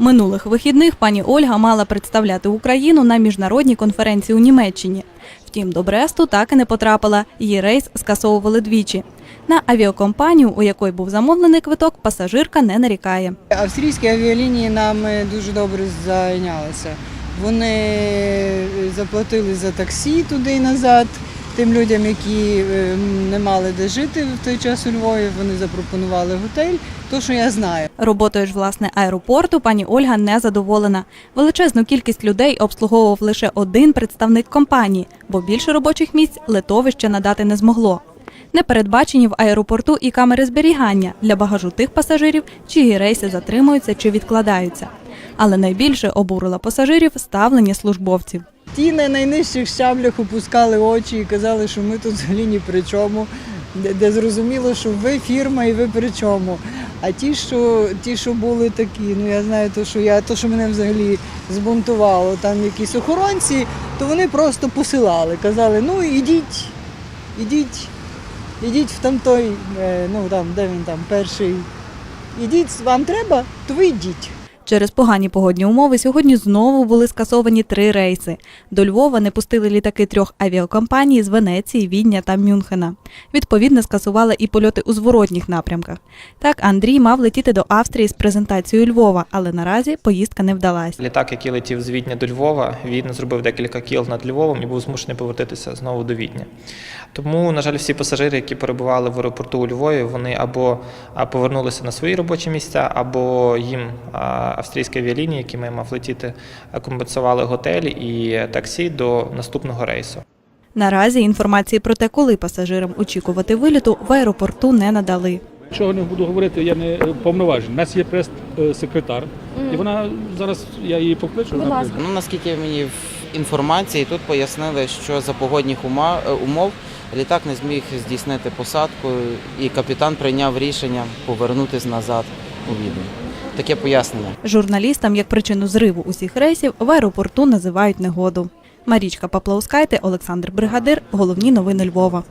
Минулих вихідних пані Ольга мала представляти Україну на міжнародній конференції у Німеччині. Втім, до Бресту так і не потрапила. Її рейс скасовували двічі. На авіакомпанію, у якої був замовлений квиток, пасажирка не нарікає. Австрійські авіалінії нами дуже добре зайнялися. Вони е, заплатили за таксі туди і назад. Тим людям, які е, не мали де жити в той час у Львові, вони запропонували готель. То, що я знаю. Роботою ж власне аеропорту пані Ольга не задоволена. Величезну кількість людей обслуговував лише один представник компанії, бо більше робочих місць литовище надати не змогло. Не передбачені в аеропорту і камери зберігання для багажу тих пасажирів, чиї рейси затримуються чи відкладаються. Але найбільше обурило пасажирів ставлення службовців. Ті на найнижчих щаблях опускали очі і казали, що ми тут взагалі ні при чому, де, зрозуміло, що ви фірма і ви при чому. А ті, що ті, що були такі, ну я знаю, то що я то, що мене взагалі збунтувало, там якісь охоронці, то вони просто посилали, казали, ну ідіть, ідіть, ідіть в там той, е, ну там, де він там перший. Ідіть, вам треба, то ви йдіть. Через погані погодні умови сьогодні знову були скасовані три рейси. До Львова не пустили літаки трьох авіакомпаній з Венеції, Відня та Мюнхена. Відповідно, скасували і польоти у зворотніх напрямках. Так, Андрій мав летіти до Австрії з презентацією Львова, але наразі поїздка не вдалась. Літак, який летів з Відня до Львова, він зробив декілька кіл над Львовом і був змушений повертатися знову до Відня. Тому, на жаль, всі пасажири, які перебували в аеропорту у Львові, вони або повернулися на свої робочі місця, або їм австрійські авіалінії, якими мав летіти, компенсували готель і таксі до наступного рейсу. Наразі інформації про те, коли пасажирам очікувати виліту, в аеропорту не надали. Чого не буду говорити, я не е, повноважений. У нас є прес-секретар, і вона зараз я її покличу. Будь ласка. Ну наскільки мені в інформації тут пояснили, що за погодних ума- е, умов літак не зміг здійснити посадку, і капітан прийняв рішення повернутися назад у Відень. Таке пояснення. Журналістам як причину зриву усіх рейсів в аеропорту називають негоду. Марічка Паплаускайте, Олександр Бригадир. Головні новини Львова.